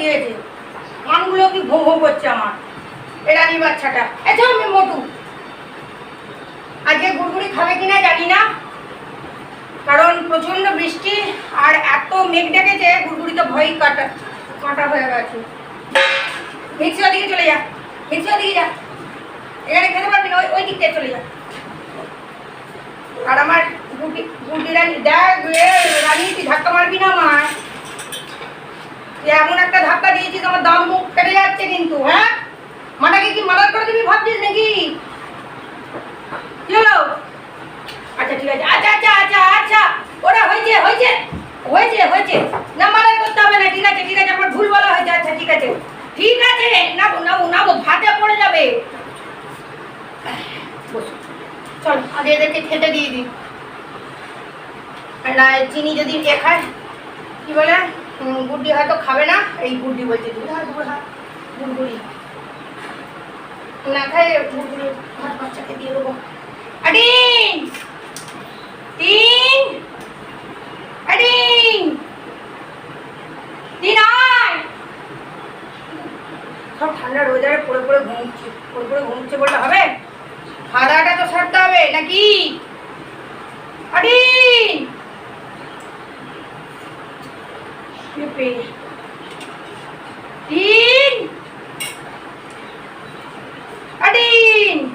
দিয়েছে। কানগুলো কি ভো ভো করছে আমার? এ রানী বাচ্চাটা। এত আমি মোটু। আজকে গুড়গুড়ি খাবে কিনা জানি না। কারণ প্রচণ্ড বৃষ্টি আর এত মেঘ ডেকেছে, গুড়গুড়িতে ভয় কাটা কাটা হয়ে গেছে। মিক্সি ওদিকে চলে যা মিক্সি ওদিকে যা। এখানে খেতে পারবি না, ওই ওই দিক চলে যা। আর আমার গুটি গুটি রানী দেখ রানী, তুই ধাক্কা মারবি না আমার এমন একটা ধাক্কা দিয়েছিস, আমার দাম মুখ ফেটে যাচ্ছে কিন্তু হ্যাঁ? মাটাকে কি মারার করে দিবি ভাবছিস নাকি? আচ্ছা ঠিক আছে। আচ্ছা আচ্ছা আচ্ছা আচ্ছা। ওরা হয়েছে হয়েছে হয়েছে হয়েছে। না মারার করতে হবে না, ঠিক আছে ঠিক আছে, আমার ভুল বলা হয়েছে। আচ্ছা ঠিক আছে। ঠিক আছে, নাবো নাবো নাবো, ভাতে পড়ে যাবে। চল, আগে এদেরকে খেতে দিয়ে দিই। না চিনি যদি খায় কি বলে? গুড্ডি হয়তো খাবে না, এই গুড্ডি বলছে। দুধা দুধা গুড়গুড়ি। না খায় গুড়গুড়ি ভাত বাচ্চাকে দিয়ে দেবো। আডিন তিন আডিন তিন আয়! সব ঠান্ডার ওয়েদারে পড়ে পড়ে ঘুমছে, পড়ে পড়ে ঘুমছে বললে হবে? খাওয়া দাওয়াটা তো সারতে হবে, নাকি? আডিন পেঁপে তিন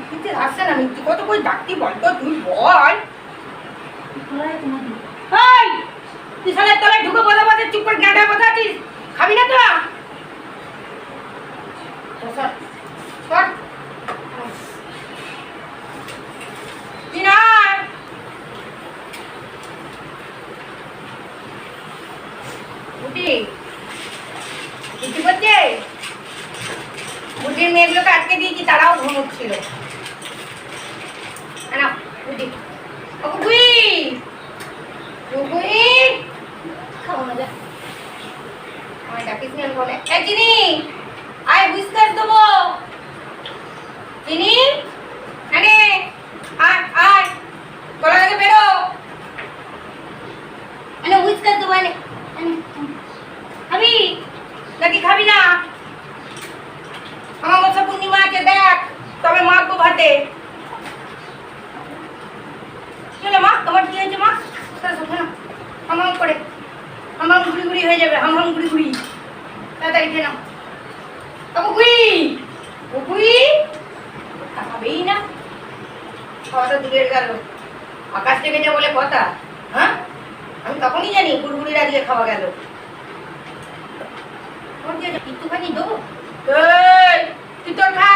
কিন্তু আসছে না মিথ্যে কত করে ডাকতি বলতো তুই বল। তুই সালের তলায় ঢুকে বলে বলে চুপ করে গাঁদা কথা আছিস? খাবি না তো সর, সর। তুই না আয়। উঠি উঠি করছে বুটির মেয়েগুলোকে আটকে দিয়েছি তারাও ঘুমোচ্ছিল না উঠি ও কুকুই কুকুই খাব না যা আমায় ডাকিস নি বলে এ চিনি আয় হুইস্কার দেবো চিনি আনে আয় আয় গলা থেকে বেরো আনে হুইস্কার দেবো আনে আনে খাবি নাকি খাবি না আমার মশা পূর্ণিমা আছে দেখ তবে মাখবো ভাতে কি হলো মা তোমার কি হয়েছে মা শোনো শোনো হাম হাম করে হাম হাম ঘুরি ঘুরি হয়ে যাবে হাম হাম ঘুরি ঘুরি খেয়ে নাও কুকুই কুকুই খাবেই না খাওয়াটা দূরের গেল আকাশ থেকে যে বলে কথা হ্যাঁ আমি তখনই জানি গুড়গুড়িরা দিয়ে খাওয়া গেল? একটুখানি দেবো তুই তোর খা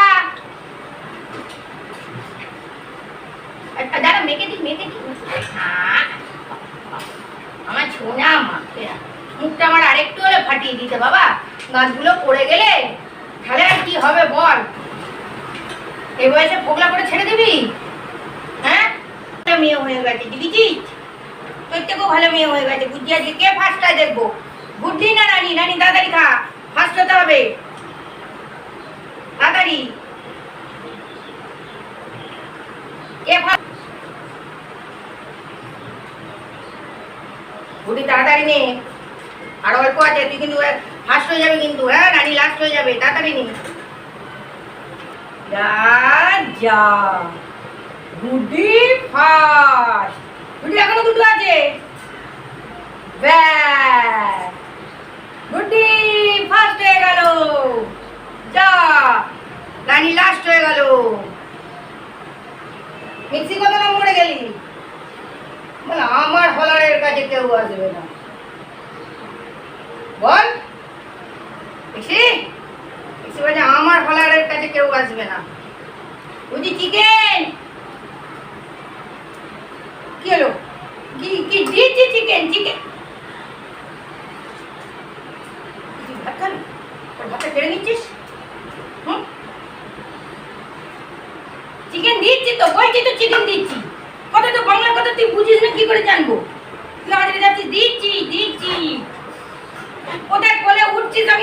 আচ্ছা, দাঁড়া মেখে দিই মেখে দিই আমার ছোনা না। মুখটা আমার আরেকটু হলে ফাটিয়ে দিতে বাবা গাছগুলো পড়ে গেলে, তাহলে আর কি হবে বল? এই বয়সে ফোগলা করে ছেড়ে দিবি? হ্যাঁ? মেয়ে হয়ে গেছে, দেখেছিস? তোর থেকেও ভালো মেয়ে হয়ে গেছে। বুঝছি আজকে কে ফার্স্টটা দেখব? বুদ্ধি না রানী? রানী, তাড়াতাড়ি খা। ফার্স্ট হতে হবে। তাড়াতাড়ি। বুদ্ধি, তাড়াতাড়ি নে আর অল্প আছে তুই কিন্তু ফার্স্ট হয়ে যাবে কিন্তু হ্যাঁ রানী লাস্ট হয়ে যাবে, তাড়াতাড়ি নে যা যা গুডি গুডি, এখনও দুটো আছে। গুডি হয়ে গেল। যা। রানী লাস্ট হয়ে গেল। মিক্সি কত নম্বরে গেলি। আমার হলারের কাছে কেউ আসবে না। বল। মিক্সি মিক্সি বলছে, আমার হলারের কাছে কেউ আসবে না। বুঝি চিকেন? কি হলো? কি কি দিয়েছি চিকেন? চিকেন? নিচ্ছিস? হুম? চিকেন দিচ্ছি তো, বলছি তো চিকেন দিচ্ছি। কথা তো বাংলা কথা তুই বুঝিস না, কি করে জানব?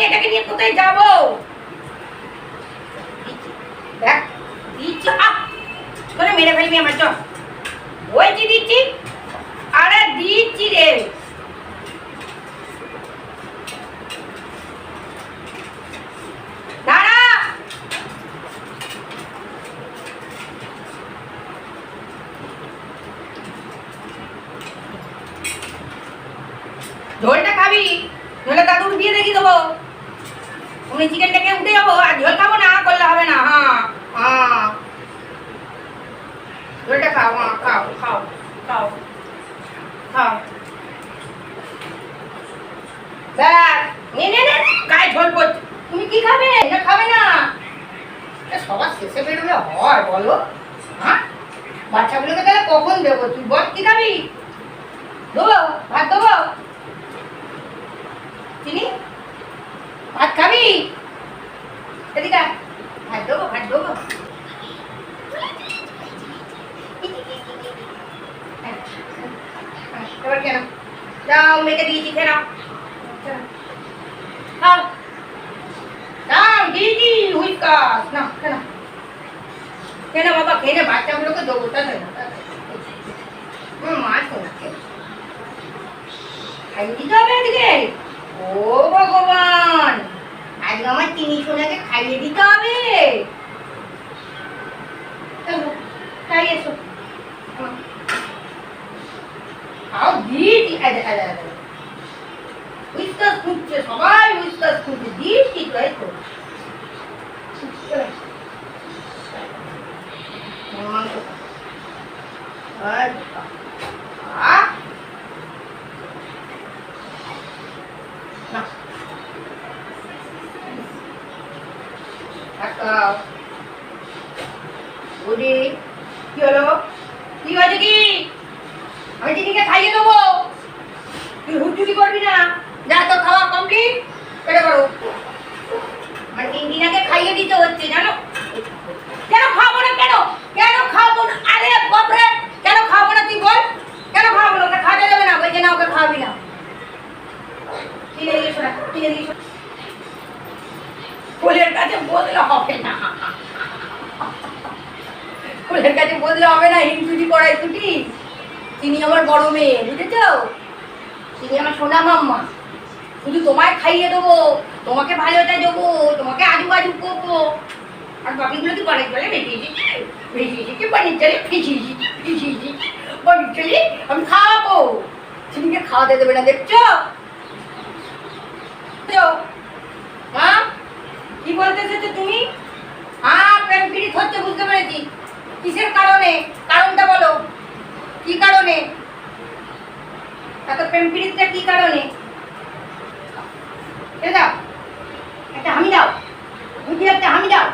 এটাকে নিয়ে কোথায় যাব? মেরে ফেলবি আমার, চল। বলছি দিচ্ছি, আরে দিচ্ছি রে। ঝোলটা খাবি নইলে দাদুকে দিয়ে দেখি দেবো। তুমি চিকেনটাকে উঠে যাব, আর ঝোল খাব না, করলে হবে না হ্যাঁ হ্যাঁ। ঝোলটা খাও হ্যাঁ খাও খাও খাও খাও। তুমি কি খাবে? না খাবে না। সবার শেষে বেরোলে বলো। হ্যাঁ? বাচ্চাগুলোকে তাহলে কখন দেবো? তুই বল, কি খাবি? ভাত চিনি? ভাত খাবি এদিকে আয়। ভাত দেবো ভাত দেবো হ্যাঁ, হ্যাঁ, এবার কেন যাও মেয়েকে দিয়েছি খেয়ে নাও খাও দাও দিদি হুইকাস না কেন কেন বাবা খেয়ে নে বাচ্চাগুলোকে দেবো তা না হুম মাছ হচ্ছে খাইয়ে দিতে হবে এদিকে ও ভগবান আজকে আমার চিনি সোনাকে খাইয়ে দিতে হবে খাই এসো খাও আরে উইস্কাস খুঁজছে সবাই উইস্কাস খুঁজছে দিদি তো। মাংস। আর বুড়ি কি আমি চিনিকে খাইয়ে দেবো। তুই হুটুটি করবি না। যা তো খাওয়া কমপ্লিট করো। মানে তিন খাইয়ে দিতে হচ্ছে, জানো? কেন খাব না কেন? কেন খাব না? আরে বাপরে! কেন খাব না তুই বল? কেন খাব না? ওকে খাওয়াতে যাবে না। বলছে, না, ওকে খাওয়াবি না। কিনে দিয়ে শোনা কিনে ফুলের কাছে বদলে হবে না। ফুলের কাছে বদলে হবে না হিংসুটি করাই ছুটি তিনি আমার বড় মেয়ে, বুঝেছ? তিনি আমার সোনা মাম্মা। শুধু তোমায় খাইয়ে দেবো, তোমাকে ভালোটা দেবো, তোমাকে আজু বাজু করব। আর বাকিগুলো কি বাড়ির চলে? ভেজে এসেছি। ভেজে এসেছি বাড়ির চলে ফেঁচে এসেছি এসেছি। বাড়ির চলে, আমি খাব। চিনিকে খাওয়াতে দেবে না, দেখছ? দেখছ? মা কি বলতে এসেছ তুমি হ্যাঁ প্রেম পীড়িত হচ্ছে বুঝতে পেরেছি কিসের কারণে? কারণটা বলো। কি কারণে? এত প্রেম পীড়িতটা কি কারণে? দাও। একটা হামি দাও। বুঝি একটা হামি দাও।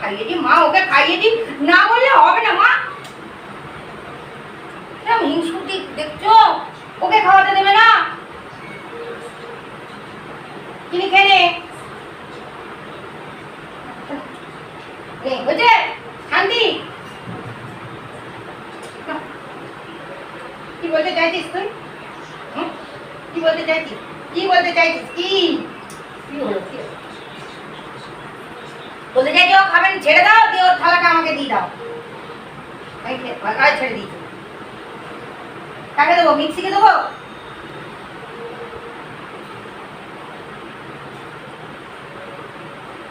খাইয়ে মা ওকে খাইয়ে দি না বললে হবে না, মা। দেখছ? ওকে খাওয়াতে দেবে না। চিনি খেয়ে নে। নে, হয়েছে শান্তি। কি বলতে চাইছিস তুই? কি বলতে চাইছিস? কি বলতে চাইছিস? কি? কি হলো কি? বলতে চাইছি ও খাবেন ছেড়ে দাও দিয়ে ওর থালাটা আমাকে দিয়ে দাও। ছেড়ে দিয়েছি। কাকে দেবো? মিক্সিকে দেবো?